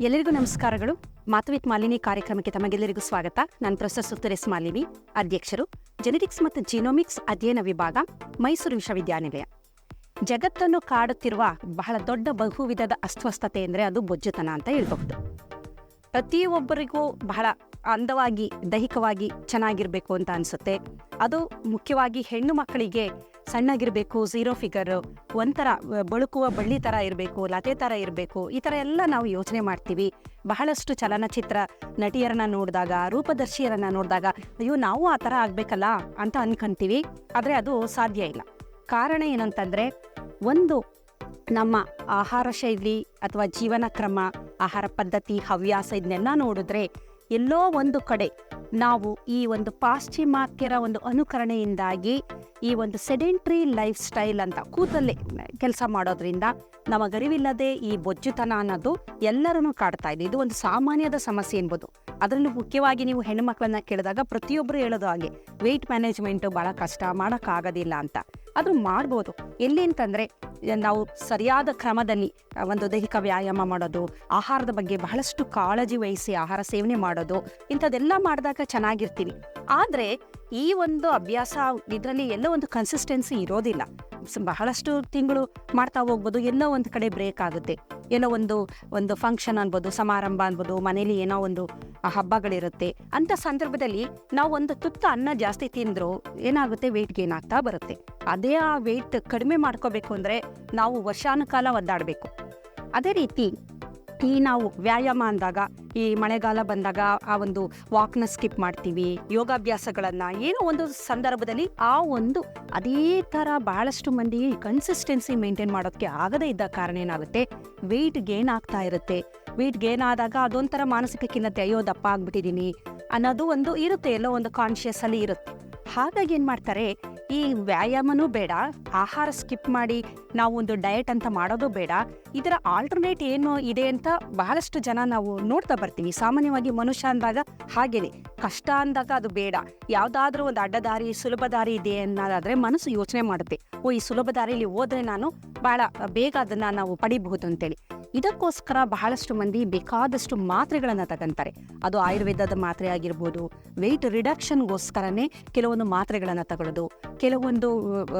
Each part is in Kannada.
ಎಲ್ಲರಿಗೂ ನಮಸ್ಕಾರಗಳು. ಮಾತುವಿತ್ ಮಾಲಿನಿ ಕಾರ್ಯಕ್ರಮಕ್ಕೆ ತಮಗೆಲ್ಲರಿಗೂ ಸ್ವಾಗತ. ನಾನು ಪ್ರೊಫೆಸರ್ ಸುತ್ತರೇಸ್ ಮಾಲಿನಿ, ಅಧ್ಯಕ್ಷರು. ಜೆನೆಟಿಕ್ಸ್ ಮತ್ತು ಜಿನೋಮಿಕ್ಸ್ ಅಧ್ಯಯನ ವಿಭಾಗ, ಮೈಸೂರು ವಿಶ್ವವಿದ್ಯಾನಿಲಯ. ಜಗತ್ತನ್ನು ಕಾಡುತ್ತಿರುವ ಬಹಳ ದೊಡ್ಡ ಬಹುವಿಧದ ಅಸ್ವಸ್ಥತೆ ಅಂದರೆ ಅದು ಬೊಜ್ಜುತನ ಅಂತ ಹೇಳ್ಬಹುದು. ಪ್ರತಿಯೊಬ್ಬರಿಗೂ ಬಹಳ ಅಂದವಾಗಿ, ದೈಹಿಕವಾಗಿ ಚೆನ್ನಾಗಿರಬೇಕು ಅಂತ ಅನಿಸುತ್ತೆ. ಅದು ಮುಖ್ಯವಾಗಿ ಹೆಣ್ಣು ಮಕ್ಕಳಿಗೆ ಸಣ್ಣಗಿರಬೇಕು ಝೀರೋ ಫಿಗರ್ ಒಂಥರ ಬಳುಕುವ ಬಳ್ಳಿ ಥರ ಇರಬೇಕು, ಲತೆ ಥರ ಇರಬೇಕು, ಈ ಥರ ಎಲ್ಲ ನಾವು ಯೋಚನೆ ಮಾಡ್ತೀವಿ. ಬಹಳಷ್ಟು ಚಲನಚಿತ್ರ ನಟಿಯರನ್ನ ನೋಡಿದಾಗ, ರೂಪದರ್ಶಿಯರನ್ನ ನೋಡಿದಾಗ, ಅಯ್ಯೋ, ನಾವು ಆ ಥರ ಆಗಬೇಕಲ್ಲ ಅಂತ ಅನ್ಕೊಂತೀವಿ. ಆದರೆ ಅದು ಸಾಧ್ಯ ಇಲ್ಲ. ಕಾರಣ ಏನಂತಂದರೆ, ಒಂದು, ನಮ್ಮ ಆಹಾರ ಶೈಲಿ ಅಥವಾ ಜೀವನ ಕ್ರಮ, ಆಹಾರ ಪದ್ಧತಿ, ಹವ್ಯಾಸ ಇದನ್ನೆಲ್ಲ ನೋಡಿದ್ರೆ ಎಲ್ಲೋ ಒಂದು ಕಡೆ. ನಾವು ಈ ಒಂದು ಪಾಶ್ಚಿಮಾತ್ಯರ ಒಂದು ಅನುಕರಣೆಯಿಂದಾಗಿ ಈ ಒಂದು ಸೆಡೆಂಟ್ರಿ ಲೈಫ್ ಸ್ಟೈಲ್ ಅಂತ ಕೂತಲ್ಲೇ ಕೆಲಸ ಮಾಡೋದ್ರಿಂದ ನಮಗರಿವಿಲ್ಲದೆ ಈ ಬೊಜ್ಜುತನ ಅನ್ನೋದು ಎಲ್ಲರನ್ನೂ ಕಾಡ್ತಾ ಇದೆ. ಇದು ಒಂದು ಸಾಮಾನ್ಯದ ಸಮಸ್ಯೆ ಎನ್ಬೋದು. ಅದರಲ್ಲೂ ಮುಖ್ಯವಾಗಿ ನೀವು ಹೆಣ್ಣುಮಕ್ಕಳನ್ನ ಕೇಳಿದಾಗ ಪ್ರತಿಯೊಬ್ಬರು ಹೇಳೋದು ಹಾಗೆ ವೆಯ್ಟ್ ಮ್ಯಾನೇಜ್ಮೆಂಟ್ ಭಾಳ ಕಷ್ಟ, ಮಾಡೋಕ್ಕಾಗೋದಿಲ್ಲ ಅಂತ. ಅದು ಮಾಡ್ಬೋದು. ಎಲ್ಲಿ ಅಂತಂದರೆ ನಾವು ಸರಿಯಾದ ಕ್ರಮದಲ್ಲಿ ಒಂದು ದೈಹಿಕ ವ್ಯಾಯಾಮ ಮಾಡೋದು, ಆಹಾರದ ಬಗ್ಗೆ ಬಹಳಷ್ಟು ಕಾಳಜಿ ವಹಿಸಿ ಆಹಾರ ಸೇವನೆ ಮಾಡೋದು, ಇಂಥದ್ದೆಲ್ಲ ಮಾಡಿದಾಗ ಚೆನ್ನಾಗಿರ್ತೀವಿ ಆದರೆ ಈ ಒಂದು ಅಭ್ಯಾಸ ಇದರಲ್ಲಿ ಎಲ್ಲೋ ಒಂದು ಕನ್ಸಿಸ್ಟೆನ್ಸಿ ಇರೋದಿಲ್ಲ. ಬಹಳಷ್ಟು ತಿಂಗಳು ಮಾಡ್ತಾ ಹೋಗ್ಬೋದು, ಎಲ್ಲೋ ಒಂದು ಕಡೆ ಬ್ರೇಕ್ ಆಗುತ್ತೆ. ಏನೋ ಒಂದು ಒಂದು ಫಂಕ್ಷನ್ ಅನ್ಬೋದು, ಸಮಾರಂಭ ಅನ್ಬೋದು, ಮನೇಲಿ ಏನೋ ಒಂದು ಹಬ್ಬಗಳಿರುತ್ತೆ. ಅಂಥ ಸಂದರ್ಭದಲ್ಲಿ ನಾವು ಒಂದು ತುತ್ತ ಅನ್ನ ಜಾಸ್ತಿ ತಿಂದರೂ ಏನಾಗುತ್ತೆ ವೆಯ್ಟ್ ಗೇನ್ ಆಗ್ತಾ ಬರುತ್ತೆ. ಅದೇ ಆ ವೆಯ್ಟ್ ಕಡಿಮೆ ಮಾಡ್ಕೋಬೇಕು ಅಂದರೆ ನಾವು ವರ್ಷಾನುಕಾಲ ಒದ್ದಾಡಬೇಕು. ಅದೇ ರೀತಿ ಈ ನಾವು ವ್ಯಾಯಾಮ ಅಂದಾಗ, ಈ ಮಳೆಗಾಲ ಬಂದಾಗ ಆ ಒಂದು ವಾಕ್ನ ಸ್ಕಿಪ್ ಮಾಡ್ತೀವಿ, ಯೋಗಾಭ್ಯಾಸಗಳನ್ನು. ಏನೋ ಒಂದು ಸಂದರ್ಭದಲ್ಲಿ ಆ ಒಂದು ಅದೇ ಥರ ಬಹಳಷ್ಟು ಮಂದಿ ಕನ್ಸಿಸ್ಟೆನ್ಸಿ ಮೇಂಟೈನ್ ಮಾಡೋಕೆ ಆಗದೇ ಇದ್ದ ಕಾರಣ ಏನಾಗುತ್ತೆ? ವೆಯ್ಟ್ ಗೇನ್ ಆಗ್ತಾ ಇರುತ್ತೆ. ವೆಯ್ಟ್ ಗೇನ್ ಆದಾಗ ಅದೊಂಥರ ಮಾನಸಿಕ ಖಿನ್ನತೆ, ಅಯ್ಯೋ ದಪ್ಪ ಆಗ್ಬಿಟ್ಟಿದ್ದೀನಿ ಅನ್ನೋದು ಒಂದು ಇರುತ್ತೆ, ಎಲ್ಲೋ ಒಂದು ಕಾನ್ಶಿಯಸ್ ಅಲ್ಲಿ ಇರುತ್ತೆ. ಹಾಗಾಗಿ ಏನು ಮಾಡ್ತಾರೆ? ಈ ವ್ಯಾಯಾಮನೂ ಬೇಡ. ಆಹಾರ ಸ್ಕಿಪ್ ಮಾಡಿ ನಾವು ಒಂದು ಡಯಟ್ ಅಂತ ಮಾಡೋದು ಬೇಡ. ಇದರ ಆಲ್ಟರ್ನೇಟ್ ಏನು ಇದೆ ಅಂತ ಬಹಳಷ್ಟು ಜನ ನಾವು ನೋಡ್ತಾ ಬರ್ತೀವಿ. ಸಾಮಾನ್ಯವಾಗಿ ಮನುಷ್ಯ ಅಂದಾಗ ಹಾಗೇನೆ. ಕಷ್ಟ ಅಂದಾಗ ಅದು ಬೇಡ. ಯಾವುದಾದ್ರೂ ಒಂದು ಅಡ್ಡದಾರಿ ಸುಲಭ ದಾರಿ ಇದೆ ಅನ್ನೋದಾದ್ರೆ ಮನಸ್ಸು ಯೋಚನೆ ಮಾಡುತ್ತೆ. ಓ, ಈ ಸುಲಭ ದಾರಿಯಲ್ಲಿ ಹೋದ್ರೆ ನಾನು ಬಹಳ ಬೇಗ ಅದನ್ನ ನಾವು ಪಡಿಬಹುದು ಅಂತೇಳಿ. ಇದಕ್ಕೋಸ್ಕರ ಬಹಳಷ್ಟು ಮಂದಿ ಬೇಕಾದಷ್ಟು ಮಾತ್ರೆಗಳನ್ನು ತಗೊಂತಾರೆ. ಅದು ಆಯುರ್ವೇದದ ಮಾತ್ರೆ ಆಗಿರ್ಬೋದು ವೆಯ್ಟ್ ರಿಡಕ್ಷನ್ಗೋಸ್ಕರನೇ ಕೆಲವೊಂದು ಮಾತ್ರೆಗಳನ್ನು ತಗೊಳ್ಳೋದು. ಕೆಲವೊಂದು,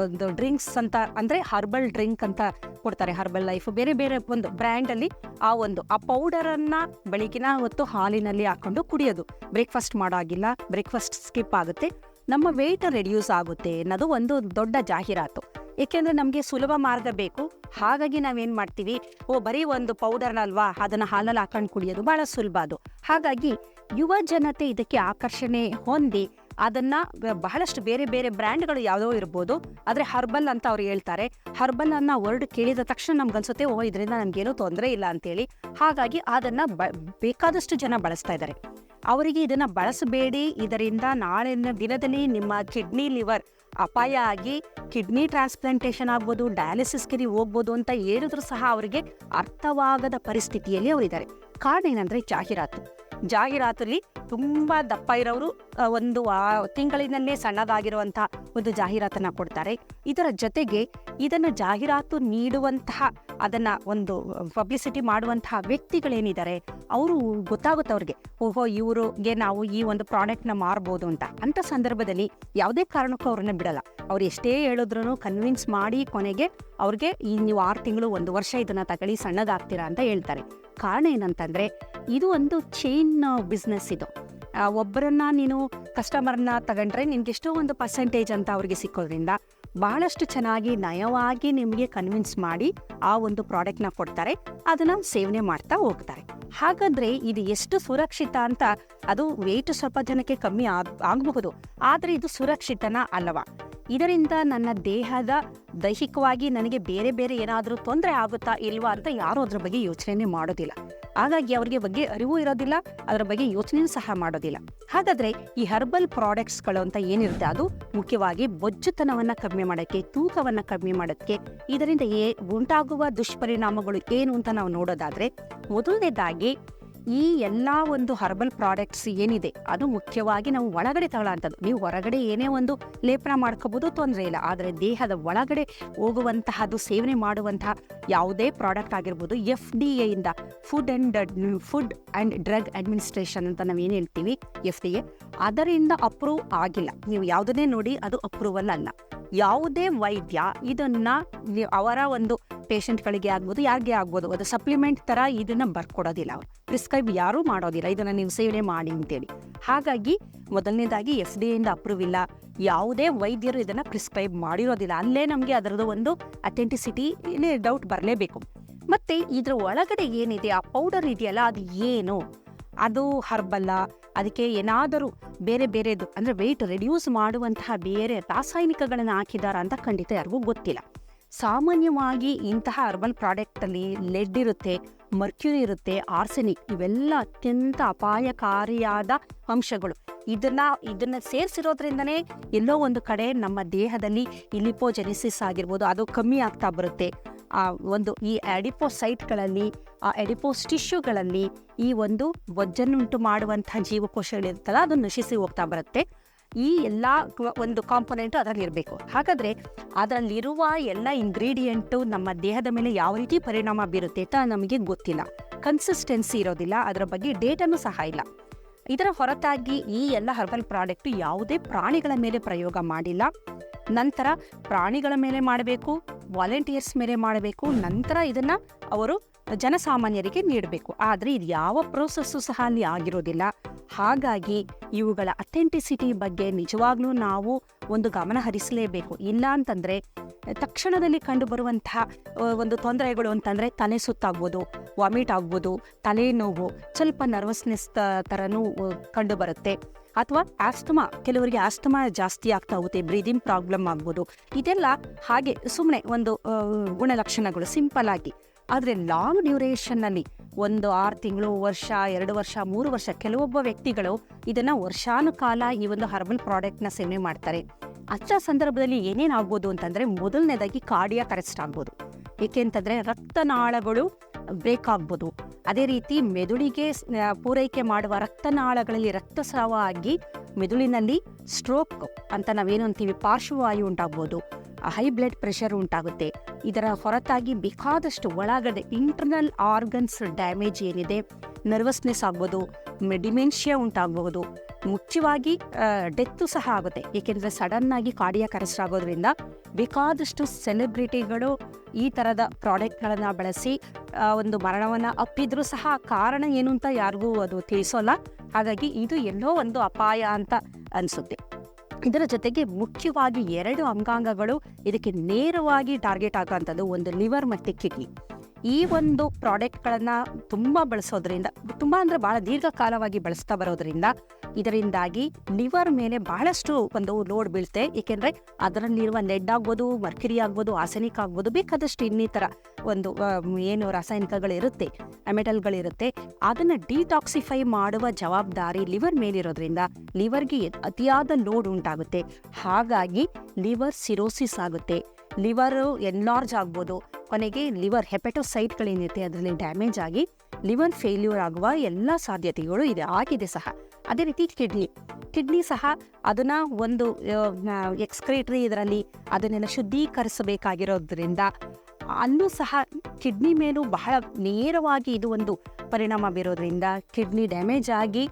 ಒಂದು ಡ್ರಿಂಕ್ಸ್ ಅಂತ, ಅಂದರೆ ಹರ್ಬಲ್ ಡ್ರಿಂಕ್ ಅಂತ ಕೊಡ್ತಾರೆ ಹರ್ಬಲ್ ಲೈಫ್ ಬೇರೆ ಬೇರೆ ಒಂದು ಬ್ರ್ಯಾಂಡಲ್ಲಿ ಆ ಒಂದು, ಆ ಪೌಡರನ್ನು ಬೆಳಗಿನ ಹೊತ್ತು ಹಾಲಿನಲ್ಲಿ ಹಾಕೊಂಡು ಕುಡಿಯೋದು. ಬ್ರೇಕ್ಫಾಸ್ಟ್ ಮಾಡೋ ಆಗಿಲ್ಲ ಬ್ರೇಕ್ಫಾಸ್ಟ್ ಸ್ಕಿಪ್ ಆಗುತ್ತೆ. ನಮ್ಮ ವೆಯ್ಟ್ ರೆಡ್ಯೂಸ್ ಆಗುತ್ತೆ ಅನ್ನೋದು ಒಂದು ದೊಡ್ಡ ಜಾಹೀರಾತು. ಏಕೆಂದರೆ ನಮಗೆ ಸುಲಭ ಮಾರ್ಗ ಬೇಕು. ಹಾಗಾಗಿ ನಾವೇನು ಮಾಡ್ತೀವಿ? ಓ, ಬರೀ ಒಂದು ಪೌಡರ್ನಲ್ವಾ ಅದನ್ನ ಹಾಲಲ್ಲಿ ಹಾಕೊಂಡು ಕುಡಿಯೋದು ಭಾಳ ಸುಲಭ ಅದು. ಹಾಗಾಗಿ ಯುವ ಜನತೆ ಇದಕ್ಕೆ ಆಕರ್ಷಣೆ ಹೊಂದಿ ಅದನ್ನ ಬಹಳಷ್ಟು ಬೇರೆ ಬೇರೆ ಬ್ರ್ಯಾಂಡ್ಗಳು ಯಾವುದೋ ಇರ್ಬೋದು. ಆದ್ರೆ ಹರ್ಬಲ್ ಅಂತ ಅವ್ರು ಹೇಳ್ತಾರೆ. ಹರ್ಬಲ್ ಅನ್ನ ವರ್ಡ್ ಕೇಳಿದ ತಕ್ಷಣ ನಮ್ಗನ್ಸುತ್ತೆ ಓ ಇದರಿಂದ ನನ್ಗೇನೂ ತೊಂದರೆ ಇಲ್ಲ ಅಂತೇಳಿ. ಹಾಗಾಗಿ ಅದನ್ನ ಬ- ಬೇಕಾದಷ್ಟು ಜನ ಬಳಸ್ತಾ ಇದ್ದಾರೆ ಅವರಿಗೆ ಇದನ್ನ ಬಳಸಬೇಡಿ. ಇದರಿಂದ ನಾಳಿನ ದಿನದಲ್ಲಿ ನಿಮ್ಮ ಕಿಡ್ನಿ ಲಿವರ್ ಅಪಾಯ ಆಗಿ ಕಿಡ್ನಿ ಟ್ರಾನ್ಸ್ಪ್ಲಾಂಟೇಷನ್ ಆಗ್ಬೋದು, ಡಯಾಲಿಸಿಸ್ಗೆ ನೀವು ಹೋಗ್ಬೋದು ಅಂತ ಹೇಳಿದ್ರು ಸಹ ಅವರಿಗೆ ಅರ್ಥವಾಗದ ಪರಿಸ್ಥಿತಿಯಲ್ಲಿ ಅವರಿದ್ದಾರೆ. ಕಾರಣ ಏನಂದ್ರೆ ಜಾಹೀರಾತು. ಜಾಹೀರಾತಲ್ಲಿ ತುಂಬಾ ದಪ್ಪ ಇರೋರು ಒಂದು ತಿಂಗಳಿನಲ್ಲೇ ಸಣ್ಣದಾಗಿರುವಂತಹ ಒಂದು ಜಾಹೀರಾತನ್ನ ಕೊಡ್ತಾರೆ. ಇದರ ಜೊತೆಗೆ ಇದನ್ನು ಜಾಹೀರಾತು ನೀಡುವಂತಹ, ಅದನ್ನ ಒಂದು ಪಬ್ಲಿಸಿಟಿ ಮಾಡುವಂತಹ ವ್ಯಕ್ತಿಗಳೇನಿದ್ದಾರೆ, ಅವರು ಗೊತ್ತಾಗುತ್ತೆ ಅವ್ರಿಗೆ, ಓಹೋ, ಇವ್ರಿಗೆ ನಾವು ಈ ಒಂದು ಪ್ರಾಡಕ್ಟ್ನ ಮಾರ್ಬೋದು ಅಂತ. ಅಂತ ಸಂದರ್ಭದಲ್ಲಿ ಯಾವುದೇ ಕಾರಣಕ್ಕೂ ಅವ್ರನ್ನ ಬಿಡಲ್ಲ. ಅವ್ರು ಎಷ್ಟೇ ಹೇಳಿದ್ರು ಕನ್ವಿನ್ಸ್ ಮಾಡಿ ಕೊನೆಗೆ ಅವ್ರಿಗೆ ಈ ನೀವು ಆರು ತಿಂಗಳು ಒಂದು ವರ್ಷ ಇದನ್ನ ತಗೊಳ್ಳಿ, ಸಣ್ಣದಾಗ್ತೀರಾ ಅಂತ ಹೇಳ್ತಾರೆ. ಕಾರಣ ಏನಂತಂದ್ರೆ, ಇದು ಒಂದು ಚೈನ್ ಬಿಸ್ನೆಸ್ ಇದು. ಒಬ್ಬರನ್ನ ನೀನು ಕಸ್ಟಮರ್ನ ತಗೊಂಡ್ರೆ ನಿನ್ಗೆ ಎಷ್ಟೋ ಒಂದು ಪರ್ಸೆಂಟೇಜ್ ಅಂತ ಅವ್ರಿಗೆ ಸಿಕ್ಕೋದ್ರಿಂದ ಬಹಳಷ್ಟು ಚೆನ್ನಾಗಿ ನಯವಾಗಿ ನಿಮಗೆ ಕನ್ವಿನ್ಸ್ ಮಾಡಿ ಆ ಒಂದು ಪ್ರಾಡಕ್ಟ್ನ ಕೊಡ್ತಾರೆ, ಅದನ್ನ ಸೇವನೆ ಮಾಡ್ತಾ ಹೋಗ್ತಾರೆ. ಹಾಗಾದ್ರೆ ಇದು ಎಷ್ಟು ಸುರಕ್ಷಿತ ಅಂತ, ಅದು ವೆಯ್ಟ್ ಸ್ವಲ್ಪ ಜನಕ್ಕೆ ಕಮ್ಮಿ ಆಗ್- ಆಗಬಹುದು, ಆದ್ರೆ ಇದು ಸುರಕ್ಷಿತನ ಅಲ್ಲವಾ ಇದರಿಂದ ನನ್ನ ದೇಹದ ದೈಹಿಕವಾಗಿ ನನಗೆ ಬೇರೆ ಬೇರೆ ಏನಾದರೂ ತೊಂದರೆ ಆಗುತ್ತಾ ಇಲ್ವಾ ಅಂತ ಯಾರೂ ಅದ್ರ ಬಗ್ಗೆ ಯೋಚನೆ ಮಾಡೋದಿಲ್ಲ. ಹಾಗಾಗಿ ಅವರಿಗೆ ಬಗ್ಗೆ ಅರಿವು ಇರೋದಿಲ್ಲ, ಅದರ ಬಗ್ಗೆ ಯೋಚನೆ ಸಹ ಮಾಡೋದಿಲ್ಲ. ಹಾಗಾದ್ರೆ ಈ ಹರ್ಬಲ್ ಪ್ರಾಡಕ್ಟ್ಸ್ಗಳು ಅಂತ ಏನಿರುತ್ತೆ ಅದು? ಮುಖ್ಯವಾಗಿ ಬೊಜ್ಜುತನವನ್ನು ಕಮ್ಮಿ ಮಾಡೋಕ್ಕೆ, ತೂಕವನ್ನ ಕಮ್ಮಿ ಮಾಡೋಕ್ಕೆ, ಇದರಿಂದ ಏ ಉಂಟಾಗುವ ದುಷ್ಪರಿಣಾಮಗಳು ಏನು ಅಂತ ನಾವು ನೋಡೋದಾದ್ರೆ, ಮೊದಲನೇದಾಗಿ ಈ ಎಲ್ಲ ಒಂದು ಹರ್ಬಲ್ ಪ್ರಾಡಕ್ಟ್ಸ್ ಏನಿದೆ, ಅದು ಮುಖ್ಯವಾಗಿ ನಾವು ಒಳಗಡೆ ತಗೊಳ್ಳೋಂಥದ್ದು. ನೀವು ಹೊರಗಡೆ ಏನೇ ಒಂದು ಲೇಪನ ಮಾಡ್ಕೋಬೋದು, ತೊಂದರೆ ಇಲ್ಲ. ಆದರೆ ದೇಹದ ಒಳಗಡೆ ಹೋಗುವಂತಹದ್ದು, ಸೇವನೆ ಮಾಡುವಂತಹ ಯಾವುದೇ ಪ್ರಾಡಕ್ಟ್ ಆಗಿರ್ಬೋದು F D ಎಯಿಂದ food and food and drug administration ಅಂತ ನಾವು ಏನು ಹೇಳ್ತೀವಿ ಎಫ್ ಡಿ ಎ ಅದರಿಂದ ಅಪ್ರೂವ್ ಆಗಿಲ್ಲ. ನೀವು ಯಾವುದನ್ನೇ ನೋಡಿ, ಅದು ಅಪ್ರೂವಲ್ ಅಲ್ಲ. ಯಾವುದೇ ವೈದ್ಯ ಇದನ್ನ ಅವರ ಒಂದು ಪೇಷಂಟ್ಗಳಿಗೆ ಆಗ್ಬೋದು, ಯಾರಿಗೆ ಆಗ್ಬೋದು, ಅದು ಸಪ್ಲಿಮೆಂಟ್ ಥರ ಇದನ್ನ ಬರ್ಕೊಡೋದಿಲ್ಲ ಅವರು. ಪ್ರಿಸ್ಕ್ರೈಬ್ ಯಾರೂ ಮಾಡೋದಿಲ್ಲ, ಇದನ್ನ ನೀವು ಸೇವನೆ ಮಾಡಿ ಅಂತೇಳಿ. ಹಾಗಾಗಿ ಮೊದಲನೇದಾಗಿ ಎಫ್ ಡಿ ಇಂದ ಅಪ್ರೂವ್ ಇಲ್ಲ. ಯಾವುದೇ ವೈದ್ಯರು ಇದನ್ನ ಪ್ರಿಸ್ಕ್ರೈಬ್ ಮಾಡಿರೋದಿಲ್ಲ. ಅಲ್ಲೇ ನಮಗೆ ಅದರದ್ದು ಒಂದು ಅಥೆಂಟಿಸಿಟಿ ಡೌಟ್ ಬರಲೇಬೇಕು. ಮತ್ತೆ ಇದ್ರ ಒಳಗಡೆ ಏನಿದೆ? ಆ ಪೌಡರ್ ಇದೆಯಲ್ಲ, ಅದು ಏನು? ಅದು ಹರ್ಬಲ್ಲ, ಅದಕ್ಕೆ ಏನಾದರೂ ಬೇರೆ ಬೇರೆದು, ಅಂದರೆ ವೆಯ್ಟ್ ರೆಡ್ಯೂಸ್ ಮಾಡುವಂತಹ ಬೇರೆ ರಾಸಾಯನಿಕಗಳನ್ನು ಹಾಕಿದಾರ ಅಂತ ಖಂಡಿತ ಯಾರಿಗೂ ಗೊತ್ತಿಲ್ಲ. ಸಾಮಾನ್ಯವಾಗಿ ಇಂತಹ ಹರ್ಬಲ್ ಪ್ರಾಡಕ್ಟಲ್ಲಿ ಲೆಡ್ ಇರುತ್ತೆ ಮರ್ಕ್ಯೂರಿ ಇರುತ್ತೆ ಆರ್ಸೆನಿಕ್ ಇವೆಲ್ಲ ಅತ್ಯಂತ ಅಪಾಯಕಾರಿಯಾದ ಅಂಶಗಳು. ಇದನ್ನ ಇದನ್ನ ಸೇರಿಸಿರೋದ್ರಿಂದನೇ ಎಲ್ಲೋ ಒಂದು ಕಡೆ ನಮ್ಮ ದೇಹದಲ್ಲಿ ಇಲಿಪೋಜೆನಿಸಿಸ್ ಆಗಿರ್ಬೋದು, ಅದು ಕಮ್ಮಿ ಆಗ್ತಾ ಬರುತ್ತೆ. ಆ ಒಂದು ಈ ಅಡಿಪೋಸೈಟ್ಗಳಲ್ಲಿ ಆ ಎಡಿಪೋಸ್ ಟಿಶ್ಯೂಗಳಲ್ಲಿ ಈ ಒಂದು ಬೊಜ್ಜನ್ನುಂಟು ಮಾಡುವಂತಹ ಜೀವಕೋಶಗಳಿರ್ತಲ್ಲ ಅದು ನಶಿಸಿ ಹೋಗ್ತಾ ಬರುತ್ತೆ. ಈ ಎಲ್ಲ ಒಂದು ಕಾಂಪೊನೆಂಟು ಅದರಲ್ಲಿ ಇರಬೇಕು ಹಾಗಾದ್ರೆ ಅದರಲ್ಲಿರುವ ಎಲ್ಲ ಇಂಗ್ರೀಡಿಯೆಂಟು ನಮ್ಮ ದೇಹದ ಮೇಲೆ ಯಾವ ರೀತಿ ಪರಿಣಾಮ ಬೀರುತ್ತೆ ಅಂತ ನಮಗೆ ಗೊತ್ತಿಲ್ಲ. ಕನ್ಸಿಸ್ಟೆನ್ಸಿ ಇರೋದಿಲ್ಲ, ಅದರ ಬಗ್ಗೆ ಡೇಟನ್ನು ಸಹ ಇಲ್ಲ. ಇದರ ಹೊರತಾಗಿ ಈ ಎಲ್ಲ ಹರ್ಬಲ್ ಪ್ರಾಡಕ್ಟ್ ಯಾವುದೇ ಪ್ರಾಣಿಗಳ ಮೇಲೆ ಪ್ರಯೋಗ ಮಾಡಿಲ್ಲ. ನಂತರ ಪ್ರಾಣಿಗಳ ಮೇಲೆ ಮಾಡಬೇಕು ವಾಲಂಟಿಯರ್ಸ್ ಮೇಲೆ ಮಾಡಬೇಕು, ನಂತರ ಇದನ್ನು ಅವರು ಜನಸಾಮಾನ್ಯರಿಗೆ ನೀಡಬೇಕು. ಆದರೆ ಇದು ಯಾವ ಪ್ರೋಸೆಸ್ಸು ಸಹ ಅಲ್ಲಿ ಆಗಿರೋದಿಲ್ಲ. ಹಾಗಾಗಿ ಇವುಗಳ ಅಥೆಂಟಿಸಿಟಿ ಬಗ್ಗೆ ನಿಜವಾಗ್ಲೂ ನಾವು ಒಂದು ಗಮನ ಹರಿಸಲೇಬೇಕು. ಇಲ್ಲ ಅಂತಂದರೆ ತಕ್ಷಣದಲ್ಲಿ ಕಂಡುಬರುವಂತಹ ಒಂದು ತೊಂದರೆಗಳು ಅಂತಂದರೆ ತಲೆ ಸುತ್ತಾಗ್ಬೋದು, ವಾಮಿಟ್ ಆಗ್ಬೋದು, ತಲೆನೋವು, ಸ್ವಲ್ಪ ನರ್ವಸ್ನೆಸ್ ಥರನೂ ಕಂಡುಬರುತ್ತೆ. ಅಥವಾ ಆಸ್ತಮಾ, ಕೆಲವರಿಗೆ ಆಸ್ತಮಾ ಜಾಸ್ತಿ ಆಗ್ತಾ ಹೋಗುತ್ತೆ, ಬ್ರೀದಿಂಗ್ ಪ್ರಾಬ್ಲಮ್ ಆಗ್ಬೋದು. ಇದೆಲ್ಲ ಹಾಗೆ ಸುಮ್ಮನೆ ಒಂದು ಗುಣಲಕ್ಷಣಗಳು, ಸಿಂಪಲ್ ಆಗಿ. ಆದರೆ ಲಾಂಗ್ ಡ್ಯೂರೇಷನ್ನಲ್ಲಿ ಒಂದು ಆರು ತಿಂಗಳು, ವರ್ಷ, ಎರಡು ವರ್ಷ, ಮೂರು ವರ್ಷ ಕೆಲವೊಬ್ಬ ವ್ಯಕ್ತಿಗಳು ಇದನ್ನ ವರ್ಷಾನುಕಾಲ ಈ ಒಂದು ಹರ್ಬಲ್ ಪ್ರಾಡಕ್ಟ್ನ ಸೇವನೆ ಮಾಡ್ತಾರೆ. ಅಚ್ಚ ಸಂದರ್ಭದಲ್ಲಿ ಏನೇನಾಗ್ಬೋದು ಅಂತಂದರೆ ಮೊದಲನೇದಾಗಿ ಕಾರ್ಡಿಯಾಕ್ ಅರೆಸ್ಟ್ ಆಗ್ಬೋದು. ಏಕೆಂತಂದರೆ ರಕ್ತನಾಳಗಳು ಬ್ರೇಕ್ ಆಗ್ಬೋದು ಅದೇ ರೀತಿ ಮೆದುಳಿಗೆ ಪೂರೈಕೆ ಮಾಡುವ ರಕ್ತನಾಳಗಳಲ್ಲಿ ರಕ್ತಸ್ರಾವ ಆಗಿ ಮೆದುಳಿನಲ್ಲಿ ಸ್ಟ್ರೋಕ್ ಅಂತ ನಾವೇನು ಅಂತೀವಿ, ಪಾರ್ಶ್ವವಾಯು ಉಂಟಾಗ್ಬೋದು ಹೈ ಬ್ಲಡ್ ಪ್ರೆಷರ್ ಉಂಟಾಗುತ್ತೆ. ಇದರ ಹೊರತಾಗಿ ಬೇಕಾದಷ್ಟು ಒಳಗಡೆ ಇಂಟರ್ನಲ್ ಆರ್ಗನ್ಸ್ ಡ್ಯಾಮೇಜ್ ಏನಿದೆ ನರ್ವಸ್ನೆಸ್ ಆಗ್ಬೋದು ಡಿಮೆನ್ಷಿಯಾ ಉಂಟಾಗಬಹುದು ಮುಖ್ಯವಾಗಿ ಡೆತ್ತು ಸಹ ಆಗುತ್ತೆ. ಏಕೆಂದರೆ ಸಡನ್ ಆಗಿ ಕಾರ್ಡಿಯಾಕ್ ಅರೆಸ್ಟ್ ಆಗೋದ್ರಿಂದ ಬೇಕಾದಷ್ಟು ಸೆಲೆಬ್ರಿಟಿಗಳು ಈ ಥರದ ಪ್ರಾಡಕ್ಟ್ಗಳನ್ನು ಬಳಸಿ ಒಂದು ಮರಣವನ್ನು ಅಪ್ಪಿದ್ರೂ ಸಹ ಕಾರಣ ಏನು ಅಂತ ಯಾರಿಗೂ ಅದು ತಿಳಿಸೋಲ್ಲ. ಹಾಗಾಗಿ ಇದು ಎಲ್ಲೋ ಒಂದು ಅಪಾಯ ಅಂತ ಅನಿಸುತ್ತೆ. ಇದರ ಜೊತೆಗೆ ಮುಖ್ಯವಾಗಿ ಎರಡು ಅಂಗಾಂಗಗಳು ಇದಕ್ಕೆ ನೇರವಾಗಿ ಟಾರ್ಗೆಟ್ ಆಗುವಂಥದ್ದು ಒಂದು ಲಿವರ್ ಮತ್ತು ಕಿಡ್ನಿ. ಈ ಒಂದು ಪ್ರಾಡಕ್ಟ್ಗಳನ್ನು ತುಂಬ ಬಳಸೋದ್ರಿಂದ, ತುಂಬ ಅಂದರೆ ಭಾಳ ದೀರ್ಘಕಾಲವಾಗಿ ಬಳಸ್ತಾ ಬರೋದ್ರಿಂದ ಇದರಿಂದಾಗಿ ಲಿವರ್ ಮೇಲೆ ಬಹಳಷ್ಟು ಒಂದು ಲೋಡ್ ಬೀಳುತ್ತೆ ಏಕೆಂದರೆ ಅದರಲ್ಲಿರುವ ನೆಡ್ ಆಗ್ಬೋದು ಮರ್ಕಿರಿ ಆಗ್ಬೋದು ಆಸನಿಕ ಆಗ್ಬೋದು, ಬೇಕಾದಷ್ಟು ಇನ್ನಿತರ ಒಂದು ಏನು ರಾಸಾಯನಿಕಗಳಿರುತ್ತೆ ಅಮೆಟಲ್ಗಳಿರುತ್ತೆ ಅದನ್ನು ಡಿಟಾಕ್ಸಿಫೈ ಮಾಡುವ ಜವಾಬ್ದಾರಿ ಲಿವರ್ ಮೇಲಿರೋದ್ರಿಂದ ಲಿವರ್ಗೆ ಅತಿಯಾದ ಲೋಡ್ ಉಂಟಾಗುತ್ತೆ. ಹಾಗಾಗಿ ಲಿವರ್ ಸಿರೋಸಿಸ್ ಆಗುತ್ತೆ. ಲಿವರ್ ಎನ್ಲಾರ್ಜ್ ಆಗ್ಬೋದು ಕೊನೆಗೆ ಲಿವರ್ ಹೆಪೆಟೋಸೈಟ್ಗಳೇನಿರುತ್ತೆ ಅದರಲ್ಲಿ ಡ್ಯಾಮೇಜ್ ಆಗಿ ಲಿವರ್ ಫೇಲ್ಯೂರ್ ಆಗುವ ಎಲ್ಲ ಸಾಧ್ಯತೆಗಳು ಇದೆ, ಆಗಿದೆ ಸಹ. ಅದೇ ರೀತಿ ಕಿಡ್ನಿ ಕಿಡ್ನಿ ಸಹ ಅದನ್ನ ಒಂದು ಎಕ್ಸ್ಕ್ರೇಟ್ರಿ ಇದರಲ್ಲಿ ಅದನ್ನೆಲ್ಲ ಶುದ್ಧೀಕರಿಸಬೇಕಾಗಿರೋದ್ರಿಂದ ಅಲ್ಲೂ ಸಹ ಕಿಡ್ನಿ ಮೇಲೂ ಬಹಳ ನೇರವಾಗಿ ಇದು ಒಂದು ಪರಿಣಾಮ ಬೀರೋದ್ರಿಂದ ಕಿಡ್ನಿ ಡ್ಯಾಮೇಜ್ ಆಗಿ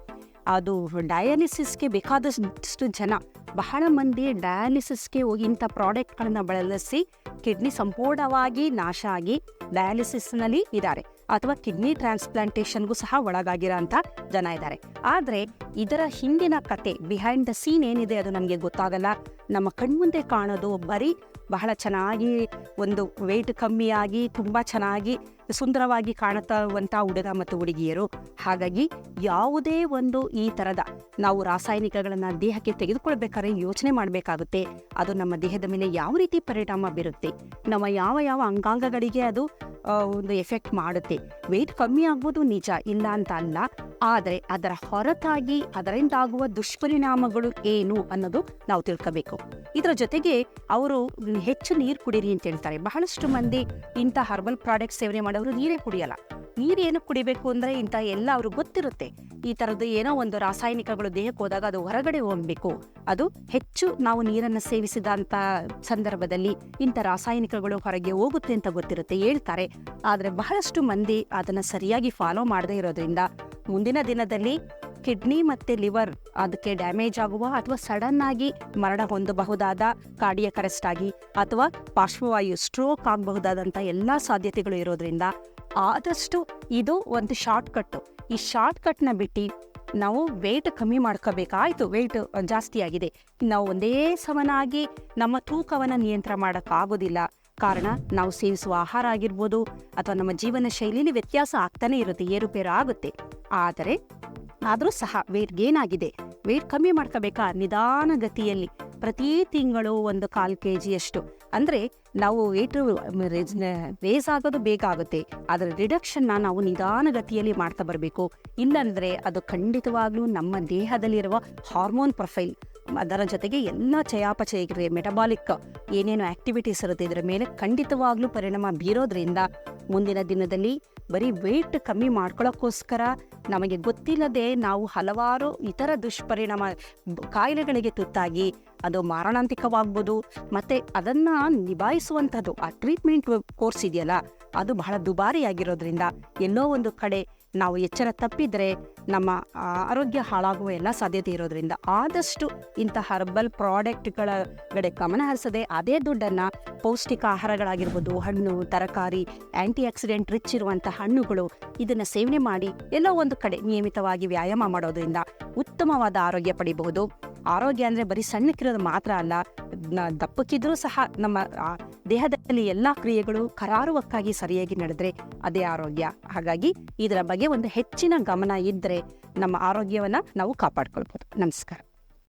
ಅದು ಡಯಾಲಿಸಿಸ್ಗೆ ಬೇಕಾದಷ್ಟು ಜನ ಬಹಳ ಮಂದಿ ಡಯಾಲಿಸಿಸ್ಗೆ ಹೋಗಿ ಇಂಥ ಪ್ರಾಡಕ್ಟ್ಗಳನ್ನ ಬಳಸಿ ಕಿಡ್ನಿ ಸಂಪೂರ್ಣವಾಗಿ ನಾಶ ಆಗಿ ಡಯಾಲಿಸಿಸ್ನಲ್ಲಿ ಇದ್ದಾರೆ ಅಥವಾ ಕಿಡ್ನಿ ಟ್ರಾನ್ಸ್ಪ್ಲಾಂಟೇಷನ್ಗೂ ಸಹ ಒಳಗಾಗಿರೋಂಥ ಜನ ಇದ್ದಾರೆ. ಆದರೆ ಇದರ ಹಿಂದಿನ ಕತೆ ಬಿಹೈಂಡ್ ದ ಸೀನ್ ಏನಿದೆ ಅದು ನಮಗೆ ಗೊತ್ತಾಗಲ್ಲ. ನಮ್ಮ ಕಣ್ಮುಂದೆ ಕಾಣೋದು ಬರೀ ಬಹಳ ಚೆನ್ನಾಗಿ ಒಂದು ವೆಯ್ಟ್ ಕಮ್ಮಿಯಾಗಿ ತುಂಬ ಚೆನ್ನಾಗಿ ಸುಂದರವಾಗಿ ಕಾಣುತ್ತವಂಥ ಹುಡುಗ ಮತ್ತು ಹುಡುಗಿಯರು. ಹಾಗಾಗಿ ಯಾವುದೇ ಒಂದು ಈ ಥರದ ನಾವು ರಾಸಾಯನಿಕಗಳನ್ನು ದೇಹಕ್ಕೆ ತೆಗೆದುಕೊಳ್ಬೇಕಾದ್ರೆ ಯೋಚನೆ ಮಾಡಬೇಕಾಗುತ್ತೆ. ಅದು ನಮ್ಮ ದೇಹದ ಮೇಲೆ ಯಾವ ರೀತಿ ಪರಿಣಾಮ ಬೀರುತ್ತೆ, ನಮ್ಮ ಯಾವ ಯಾವ ಅಂಗಾಂಗಗಳಿಗೆ ಅದು ಒಂದು ಎಫೆಕ್ಟ್ ಮಾಡುತ್ತೆ. ವೆಯ್ಟ್ ಕಮ್ಮಿ ಆಗ್ಬೋದು ನಿಜ, ಇಲ್ಲ ಅಂತ ಅಲ್ಲ. ಆದರೆ ಅದರ ಹೊರತಾಗಿ ಅದರಿಂದ ಆಗುವ ದುಷ್ಪರಿಣಾಮಗಳು ಏನು ಅನ್ನೋದು ನಾವು ತಿಳ್ಕೋಬೇಕು. ಇದರ ಜೊತೆಗೆ ಅವರು ಹೆಚ್ಚು ನೀರು ಕುಡೀರಿ ಅಂತ ಹೇಳ್ತಾರೆ. ಬಹಳಷ್ಟು ಮಂದಿ ಇಂಥ ಹರ್ಬಲ್ ಪ್ರಾಡಕ್ಟ್ ಸೇವನೆ ಮಾಡೋರು ನೀರೇ ಕುಡಿಯಲ್ಲ. ನೀರು ಏನಕ್ಕೆ ಕುಡಿಬೇಕು ಅಂದರೆ ಇಂಥ ಎಲ್ಲ ಅವ್ರಿಗೆ ಗೊತ್ತಿರುತ್ತೆ. ಈ ಥರದ್ದು ಏನೋ ಒಂದು ರಾಸಾಯನಿಕಗಳು ದೇಹಕ್ಕೆ ಹೋದಾಗ ಅದು ಹೊರಗಡೆ ಹೋಗಬೇಕು. ಅದು ಹೆಚ್ಚು ನಾವು ನೀರನ್ನು ಸೇವಿಸಿದಂಥ ಸಂದರ್ಭದಲ್ಲಿ ಇಂಥ ರಾಸಾಯನಿಕಗಳು ಹೊರಗೆ ಹೋಗುತ್ತೆ ಅಂತ ಗೊತ್ತಿರುತ್ತೆ ಹೇಳ್ತಾರೆ. ಆದರೆ ಬಹಳಷ್ಟು ಮಂದಿ ಅದನ್ನು ಸರಿಯಾಗಿ ಫಾಲೋ ಮಾಡದೇ ಇರೋದ್ರಿಂದ ಮುಂದಿನ ದಿನದಲ್ಲಿ ಕಿಡ್ನಿ ಮತ್ತೆ ಲಿವರ್ ಅದಕ್ಕೆ ಡ್ಯಾಮೇಜ್ ಆಗುವ ಅಥವಾ ಸಡನ್ ಆಗಿ ಮರಣ ಹೊಂದಬಹುದಾದ ಕಾರ್ಡಿಯಕ್ ಅರೆಸ್ಟ್ ಆಗಿ ಅಥವಾ ಪಾರ್ಶ್ವವಾಯು ಸ್ಟ್ರೋಕ್ ಆಗಬಹುದಾದಂಥ ಎಲ್ಲ ಸಾಧ್ಯತೆಗಳು ಇರೋದ್ರಿಂದ ಆದಷ್ಟು ಇದು ಒಂದು ಶಾರ್ಟ್ ಕಟ್ ಈ ಶಾರ್ಟ್ ಕಟ್ನ ಬಿಟ್ಟು ನಾವು ವೆಯ್ಟ್ ಕಮ್ಮಿ ಮಾಡ್ಕೋಬೇಕಾಯ್ತು ವೆಯ್ಟ್ ಜಾಸ್ತಿ ಆಗಿದೆ. ನಾವು ಒಂದೇ ಸಮನಾಗಿ ನಮ್ಮ ತೂಕವನ್ನು ನಿಯಂತ್ರಣ ಮಾಡೋಕ್ಕಾಗೋದಿಲ್ಲ ಕಾರಣ ನಾವು ಸೇವಿಸುವ ಆಹಾರ ಆಗಿರ್ಬೋದು ಅಥವಾ ನಮ್ಮ ಜೀವನ ಶೈಲಿಲಿ ವ್ಯತ್ಯಾಸ ಆಗ್ತಾನೆ ಇರುತ್ತೆ, ಏರುಪೇರು ಆಗುತ್ತೆ. ಆದರೆ ಆದರೂ ಸಹ ವೇಟ್ ಗೇನ್ ಆಗಿದೆ. ವೇಟ್ ಕಮ್ಮಿ ಮಾಡ್ಕೋಬೇಕಾ? ನಿಧಾನಗತಿಯಲ್ಲಿ. ಪ್ರತಿ ತಿಂಗಳು ಒಂದು ಕಾಲು ಕೆ ಜಿಯಷ್ಟು ಅಂದರೆ ನಾವು ವೇಟ್ ರೇಸ್ ಆಗೋದು ಬೇಗ ಆಗುತ್ತೆ. ಅದರ ರಿಡಕ್ಷನ್ನ ನಾವು ನಿಧಾನಗತಿಯಲ್ಲಿ ಮಾಡ್ತಾ ಬರಬೇಕು. ಇಲ್ಲಂದ್ರೆ ಅದು ಖಂಡಿತವಾಗ್ಲೂ ನಮ್ಮ ದೇಹದಲ್ಲಿರುವ ಹಾರ್ಮೋನ್ ಪ್ರೊಫೈಲ್ ಅದರ ಜೊತೆಗೆ ಎಲ್ಲ ಚಯಾಪಚಯ ಮೆಟಬಾಲಿಕ್ ಏನೇನು ಆಕ್ಟಿವಿಟೀಸ್ ಇರುತ್ತೆ, ಇದರ ಮೇಲೆ ಖಂಡಿತವಾಗ್ಲೂ ಪರಿಣಾಮ ಬೀರೋದ್ರಿಂದ ಮುಂದಿನ ದಿನದಲ್ಲಿ ಬರೀ ವೆಯ್ಟ್ ಕಮ್ಮಿ ಮಾಡ್ಕೊಳ್ಳೋಕ್ಕೋಸ್ಕರ ನಮಗೆ ಗೊತ್ತಿಲ್ಲದೆ ನಾವು ಹಲವಾರು ಇತರ ದುಷ್ಪರಿಣಾಮ, ಕಾಯಿಲೆಗಳಿಗೆ ತುತ್ತಾಗಿ ಅದು ಮಾರಣಾಂತಿಕವಾಗ್ಬೋದು. ಮತ್ತು ಅದನ್ನು ನಿಭಾಯಿಸುವಂಥದ್ದು ಆ ಟ್ರೀಟ್ಮೆಂಟ್ ಕೋರ್ಸ್ ಇದೆಯಲ್ಲ, ಅದು ಬಹಳ ದುಬಾರಿಯಾಗಿರೋದ್ರಿಂದ, ಎಲ್ಲೋ ಒಂದು ಕಡೆ ನಾವು ಎಚ್ಚರ ತಪ್ಪಿದರೆ ನಮ್ಮ ಆರೋಗ್ಯ ಹಾಳಾಗುವ ಎಲ್ಲ ಸಾಧ್ಯತೆ ಇರೋದ್ರಿಂದ ಆದಷ್ಟು ಇಂಥ ಹರ್ಬಲ್ ಪ್ರಾಡಕ್ಟ್ಗಳ ಕಡೆ ಗಮನ ಹರಿಸದೆ ಅದೇ ದುಡ್ಡನ್ನು ಪೌಷ್ಟಿಕ ಆಹಾರಗಳಾಗಿರ್ಬೋದು, ಹಣ್ಣು, ತರಕಾರಿ ಆ್ಯಂಟಿ ಆಕ್ಸಿಡೆಂಟ್ ರಿಚ್ ಇರುವಂಥ ಹಣ್ಣುಗಳು ಇದನ್ನು ಸೇವನೆ ಮಾಡಿ ಎಲ್ಲೋ ಒಂದು ಕಡೆ ನಿಯಮಿತವಾಗಿ ವ್ಯಾಯಾಮ ಮಾಡೋದರಿಂದ ಉತ್ತಮವಾದ ಆರೋಗ್ಯ ಪಡಿಬಹುದು. ಆರೋಗ್ಯ ಅಂದರೆ ಬರೀ ಸಣ್ಣಕ್ಕಿರೋದು ಮಾತ್ರ ಅಲ್ಲ ದಪ್ಪಕ್ಕಿದ್ರೂ ಸಹ ನಮ್ಮ ದೇಹದಲ್ಲಿ ಎಲ್ಲ ಕ್ರಿಯೆಗಳು ಕರಾರುವಕ್ಕಾಗಿ ಸರಿಯಾಗಿ ನಡೆದರೆ ಅದೇ ಆರೋಗ್ಯ. ಹಾಗಾಗಿ ಇದರ ಬಗ್ಗೆ ಒಂದು ಹೆಚ್ಚಿನ ಗಮನ ಇದ್ದರೆ ನಮ್ಮ ಆರೋಗ್ಯವನ್ನು ನಾವು ಕಾಪಾಡ್ಕೊಳ್ಬೋದು. ನಮಸ್ಕಾರ.